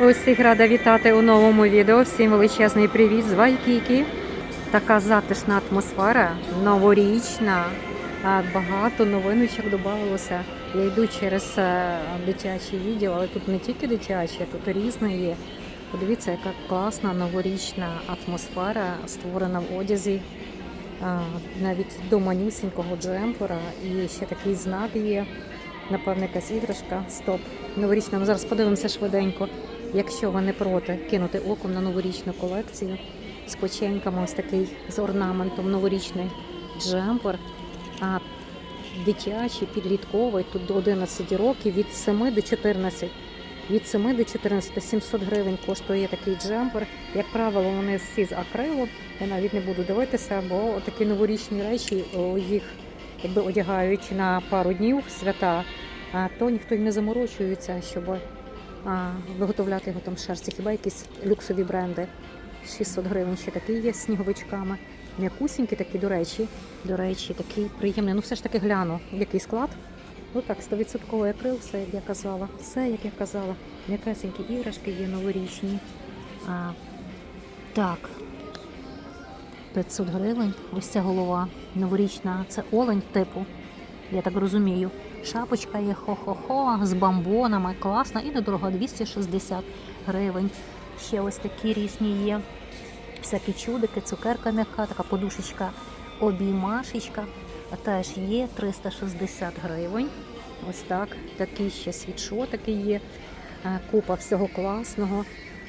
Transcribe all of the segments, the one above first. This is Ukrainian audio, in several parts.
Усіх рада вітати у новому відео. Всім величезний привіт з Вайкікі. Така затишна атмосфера, новорічна. Багато новиночок додавалося. Я йду через е, дитячі відділ, але тут не тільки дитячі, тут різне є. Подивіться, яка класна новорічна атмосфера, створена в одязі. Навіть до манюсінького джемпера. І ще такий знак є. Напевне, якась іграшка. Стоп. Новорічна. Ми зараз подивимося швиденько. Якщо ви не проти кинути оком на новорічну колекцію з печеньками, ось такий з орнаментом новорічний джемпер, а дитячий, підлітковий, тут до 11 років, від 7 до 14. Від 7 до 14 700 гривень коштує такий джемпер. Як правило, вони всі з акрилу. Я навіть не буду дивитися, бо такі новорічні речі їх якби одягають на пару днів свята, а то ніхто й не заморочується, щоб а, виготовляти його там шерсті. Хіба якісь люксові бренди. 600 гривень ще такий є з сніговичками. М'якусінький такий, до речі. До речі, такий приємний. Ну, все ж таки гляну, який склад. Ну так, 100% акрил, все, як я казала. Все, як я казала. М'якесенькі іграшки є новорічні. А, так. 500 гривень. Ось ця голова новорічна. Це олень типу. Я так розумію. Шапочка є хо-хо-хо з бамбонами, класна і недорого 260 гривень. Ще ось такі різні є. Всякі чудики, цукерка м'яка, така подушечка, обіймашечка. Теж є 360 гривень. Ось так. Такі ще світшотики є. Е, Купа всього класного.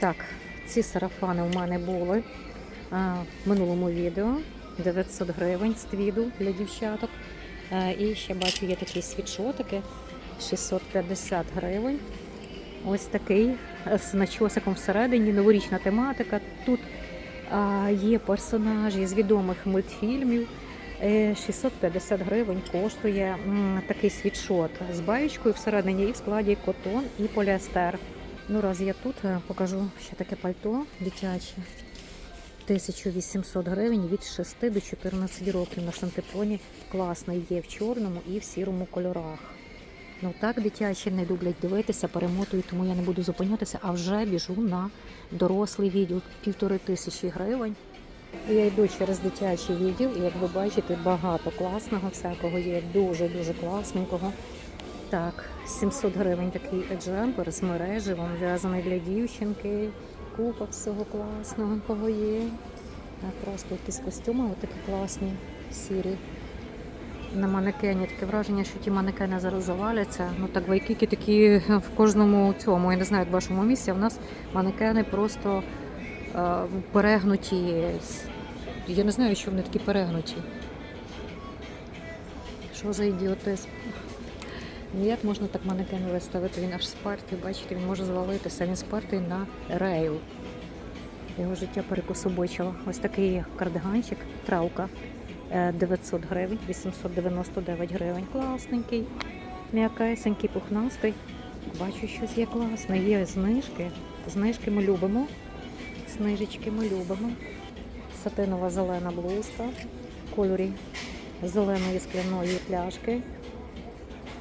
Так, ці сарафани у мене були е, в минулому відео. 900 гривень з твіду для дівчаток. Е, І ще бачу, є такі світшотики 650 гривень. Ось такий е, з начосиком всередині, новорічна тематика. Тут є персонажі з відомих мультфільмів. Е, 650 гривень коштує такий світшот з баєчкою всередині і в складі котон і поліестер. Ну, раз я тут е, покажу ще таке пальто дитяче. 1800 гривень від 6 до 14 років на сантепоні. Класний є в чорному і в сірому кольорах. Ну так дитячі не люблять дивитися, перемотую, тому я не буду зупинятися, а вже біжу на дорослий відділ півтори тисячі гривень. Я йду через дитячий відділ, і як ви бачите, багато класного всякого є, дуже-дуже класненького. Так, 700 гривень такий джемпер з мереживом, в'язаний для дівчинки. Купа всього класного кого є. Просто якісь костюми, отакі класні, сірі. На манекені таке враження, що ті манекени зараз заваляться. Ну так вайкіки такі в кожному цьому. Я не знаю, як в вашому місці. а В нас манекени просто е, перегнуті. Я не знаю, що вони такі перегнуті. Що за ідіотизм? Ніяк можна так манекен виставити, він аж спертий, бачите, він може звалитися, він спертий на рейл. Його життя перекособочило. Ось такий кардиганчик, травка. Е, 900 гривень, 899 гривень. Класненький, м'якесенький, пухнастий. Бачу, щось є класне. Є знижки. Знижки ми любимо. Знижечки ми любимо. Сатинова зелена блузка в кольорі зеленої скляної пляшки.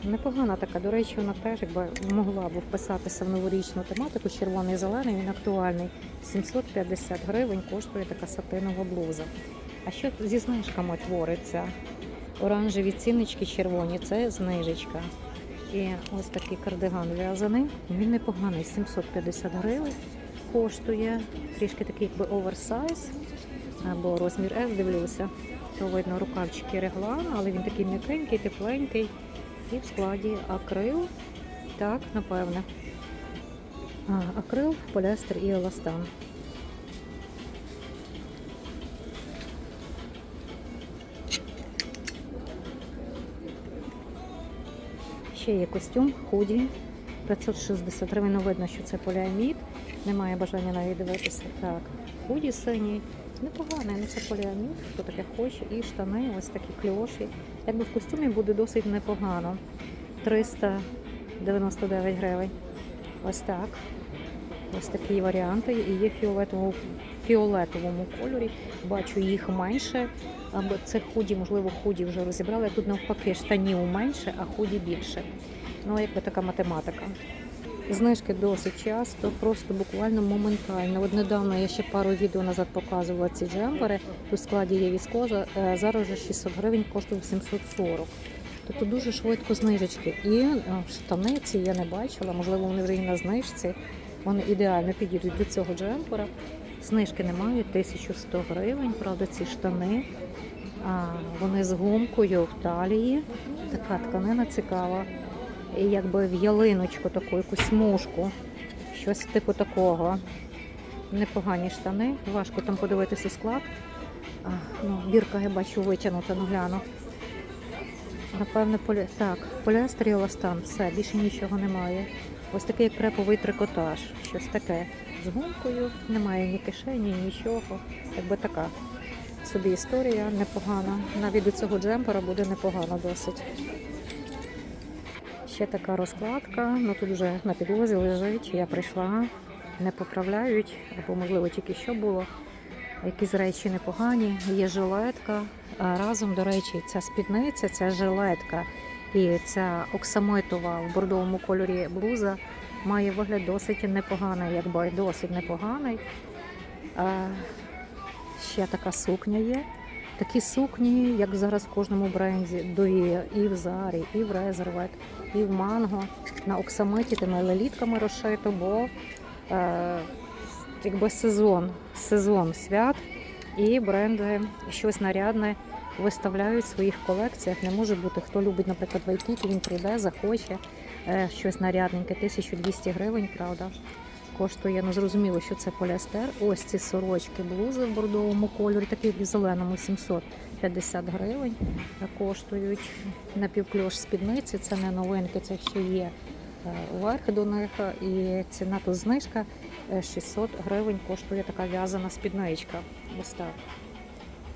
Непогана така, до речі, вона теж якби могла б вписатися в новорічну тематику. Червоний зелений, він актуальний. 750 гривень коштує така сатинова блуза. А що зі знижками твориться? Оранжеві ціннички червоні це знижечка. І ось такий кардиган в'язаний. Він непоганий, 750 гривень коштує. Трішки такий якби оверсайз, або розмір S, дивлюся. То видно рукавчики реглан, але він такий м'якенький, тепленький. І в складі акрил. Так, напевне. Акрил, поліестер і еластан. Ще є костюм, худі. 560 гривень. Ну, видно, що це поліамід. Немає бажання навіть дивитися. Так, худі синій. Непоганий, ну це поліамід, хто таке хоче. І штани, ось такі кльоші. Якби в костюмі буде досить непогано. 399 гривень. Ось так. Ось такі варіанти. І є фіолетовому, фіолетовому кольорі. Бачу їх менше. Або це худі, можливо, худі вже розібрали. Тут навпаки штанів менше, а худі більше. Ну, якби така математика. Знижки досить часто, просто буквально моментально. От недавно я ще пару відео назад показувала ці джемпери. У складі є віскоза. е, Зараз вже 600 гривень коштує 740. Тобто дуже швидко знижечки. І е, штани ці я не бачила, можливо, вони вже і на знижці. Вони ідеально підійдуть до цього джемпера. Знижки немає, 1100 гривень, правда, ці штани. А, вони з гумкою в талії. Така тканина цікава. Якби в ялиночку таку, якусь смужку. Щось типу такого. Непогані штани. Важко там подивитися склад. А, ну, бірка я бачу витягнута, ну гляну. Напевне, полі... так, поліестер і еластан, все, більше нічого немає. Ось такий як креповий трикотаж, щось таке. З гумкою, немає ні кишені, нічого. Якби така собі історія непогана. Навіть до цього джемпера буде непогано досить. Ще така розкладка, ну тут вже на підлозі лежить. Я прийшла, не поправляють, або можливо тільки що було. Якісь речі непогані. Є жилетка. Разом, до речі, ця спідниця, ця жилетка і ця оксамитова в бордовому кольорі блуза має вигляд досить непоганий, якби досить непоганий. Ще така сукня є. Такі сукні, як зараз в кожному бренді, дує і в Зарі, і в Резервет, і в Манго. На оксамиті тими лелітками розшито, бо е, якби сезон, сезон свят, і бренди щось нарядне виставляють в своїх колекціях. Не може бути, хто любить, наприклад, вайкіки, він прийде, захоче е, щось нарядненьке, 1200 гривень, правда. Коштує, ну зрозуміло, що це поліестер. Ось ці сорочки, блузи в бордовому кольорі, такі в зеленому 750 гривень коштують. Напівкльош спідниці, це не новинки, це ще є е, верх до них. І ціна тут знижка е, 600 гривень коштує така в'язана спідничка. Ось так.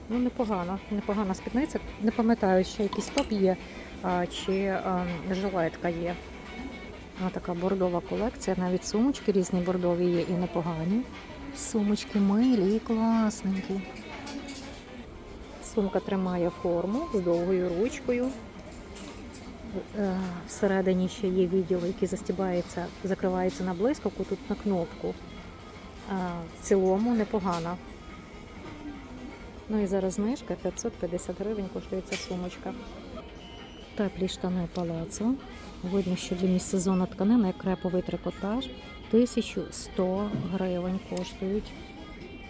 Ну, непогано, непогана спідниця. Не пам'ятаю, ще якийсь топ є, а, чи а, жилетка є. Ось така бордова колекція, навіть сумочки різні бордові є і непогані. Сумочки милі і класненькі. Сумка тримає форму з довгою ручкою. Е, Всередині ще є відділ, який застібається, закривається на блискавку, тут на кнопку. В цілому непогано. Ну і зараз знижка 550 гривень коштує ця сумочка. Теплі штани палацо. Видно, що демісезонна тканина, як креповий трикотаж. 1100 гривень коштують.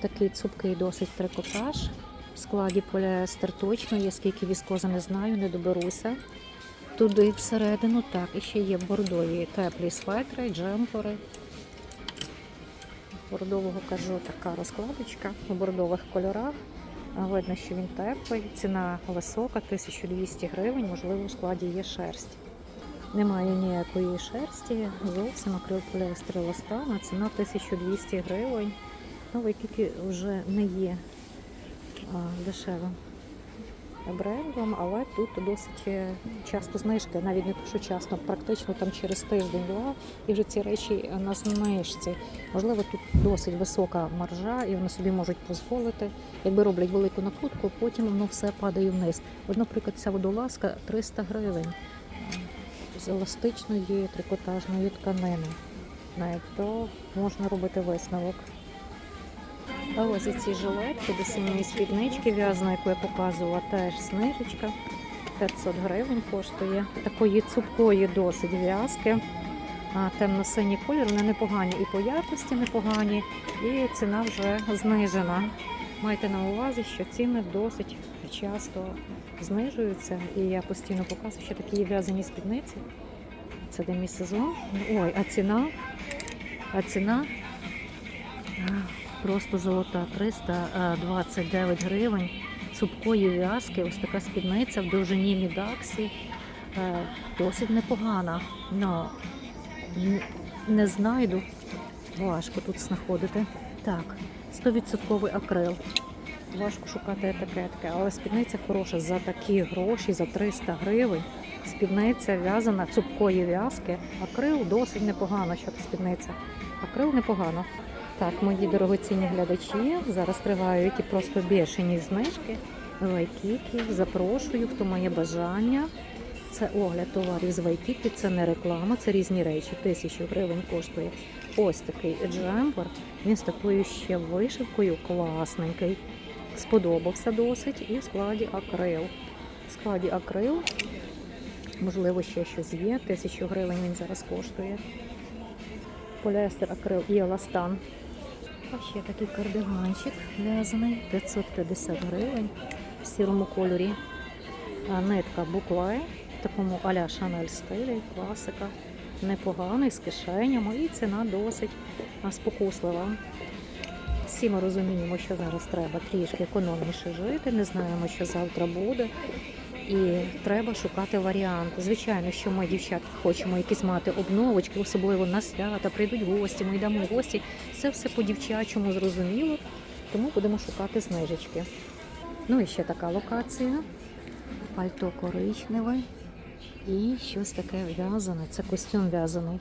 Такий цупкий досить трикотаж. В складі поліестер точно є, скільки віскоза не знаю, не доберуся. Туди всередину так, і ще є бордові теплі светри, джемпери. Бордового кажу, така розкладочка у бордових кольорах. Видно, що він теплий, ціна висока, 1200 гривень, можливо, у складі є шерсть. Немає ніякої шерсті, зовсім акрил поліестер еластана, ціна 1200 гривень. Ну, Вайкікі вже не є дешевим брендом, але тут досить е, часто знижки, навіть не те, що часто, практично там через тиждень-два, і вже ці речі на знижці. Можливо, тут досить висока маржа, і вони собі можуть дозволити. Якби роблять велику накрутку, потім воно все падає вниз. От, наприклад, ця водолазка 300 гривень з еластичної трикотажної тканини. Навіть то можна робити висновок. А ось ці жилетки до спіднички в'язаної, яку я показувала, теж снижечка. 500 гривень коштує. Такої цупкої досить в'язки. Темно-синій колір, вони непогані і по якості непогані, і ціна вже знижена. Майте на увазі, що ціни досить часто знижуються, і я постійно показую, що такі в'язані спідниці. Це демісезон. Ой, а ціна? А ціна Просто золота 329 гривень цупкої в'язки. Ось така спідниця в довжині мідаксі. Е, Досить непогана. Но не знайду. Важко тут знаходити. Так, 100% акрил. Важко шукати етикетки, але спідниця хороша за такі гроші, за 300 гривень. Спідниця в'язана цупкої в'язки. Акрил досить непогано, що спідниця. Акрил непогано. Так, мої дорогоцінні глядачі, зараз тривають і просто бешені знижки. Лайкіки, запрошую, хто має бажання. Це огляд товарів з Вайкіки, це не реклама, це різні речі. Тисячу гривень коштує. Ось такий джемпер. Він з такою ще вишивкою класненький. Сподобався досить. І в складі акрил. В складі акрил. Можливо, ще щось є. Тисячу гривень він зараз коштує. Поліестер, акрил і еластан. Ще такий кардиганчик в'язаний 550 гривень в сірому кольорі. Нитка буклай в такому аля Шанель стилі, класика. Непоганий, з кишенями і ціна досить спокуслива. Всі ми розуміємо, що зараз треба трішки економніше жити, не знаємо, що завтра буде. І треба шукати варіанти. Звичайно, що ми, дівчат, хочемо якісь мати обновочки, особливо на свята, прийдуть гості, ми йдемо в гості. Це все по-дівчачому зрозуміло, тому будемо шукати знижечки. Ну і ще така локація. Пальто коричневе і щось таке в'язане. Це костюм в'язаний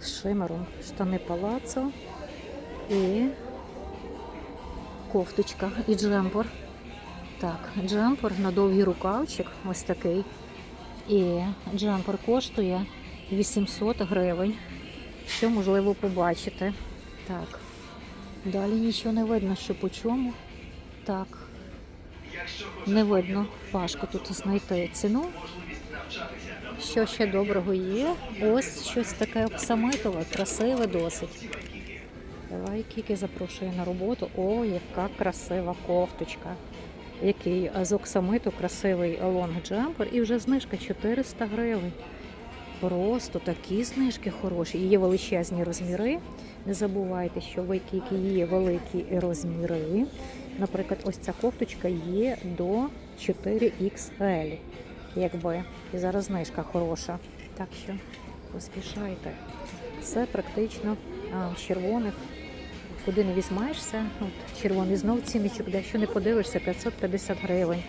з шимером, штани палацо і кофточка і джемпер. Так, джемпер на довгий рукавчик, ось такий. І джемпер коштує 800 гривень. Що можливо побачити. Так. Далі нічого не видно, що по чому. Так. Не видно. Важко тут знайти ціну. Що ще доброго є? Ось щось таке оксамитове, красиве досить. Давай Кіки запрошує на роботу. О, яка красива кофточка. Який з оксамиту красивий лонг джемпер і вже знижка 400 гривень. Просто такі знижки хороші. Є величезні розміри. Не забувайте, що в Кіки є великі розміри. Наприклад, ось ця кофточка є до 4XL. Якби. І зараз знижка хороша. Так що поспішайте. Все практично а, в червоних. Куди не візьмаєшся, от червоний знов цінничок, де якщо не подивишся, 550 гривень.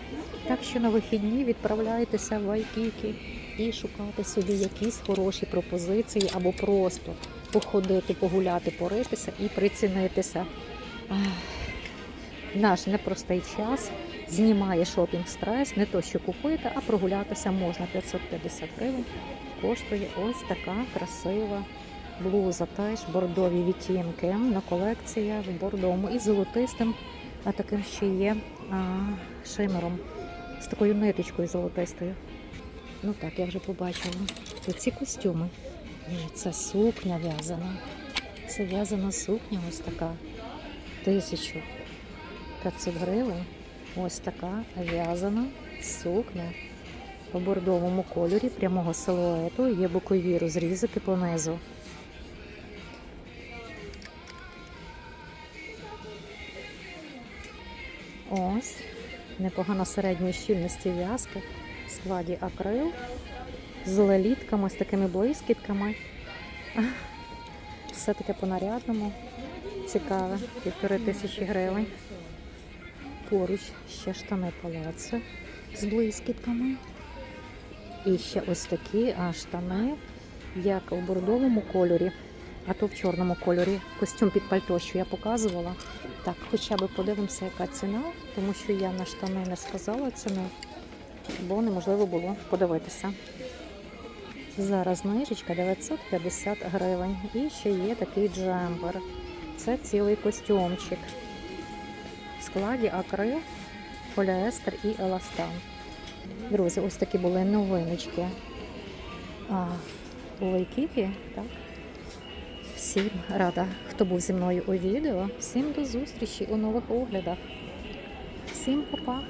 Так що на вихідні відправляйтеся в Айкіки і шукати собі якісь хороші пропозиції або просто походити, погуляти, поритися і прицінитися. Наш непростий час знімає шопінг стрес, не то що купити, а прогулятися можна. 550 гривень коштує ось така красива блуза. Теж бордові відтінки. На колекція в бордовому і золотистим, а таким ще є а, шимером з такою ниточкою золотистою. Ну так, я вже побачила. Оці костюми. Ні, Це сукня в'язана. Це в'язана сукня, ось така. Тисячу. 500 гривень. Ось така в'язана сукня у бордовому кольорі прямого силуету. Є бокові розрізики понизу. Непогано середньої щільності в'язки в складі акрил з лелітками, з такими блискітками. Все таке по нарядному. Цікаве, півтори тисячі гривень. Поруч ще штани палацу з блискітками. І ще ось такі штани, як у бордовому кольорі, а то в чорному кольорі. Костюм під пальто, що я показувала. Так, хоча б подивимося, яка ціна, тому що я на штани не сказала ціну, бо неможливо було подивитися. Зараз знижечка 950 гривень. І ще є такий джемпер. Це цілий костюмчик. В складі акрил, поліестер і еластан. Друзі, ось такі були новиночки Вайкікі. Так? Всім рада, хто був зі мною у відео. Всім до зустрічі у нових оглядах. Всім па-па!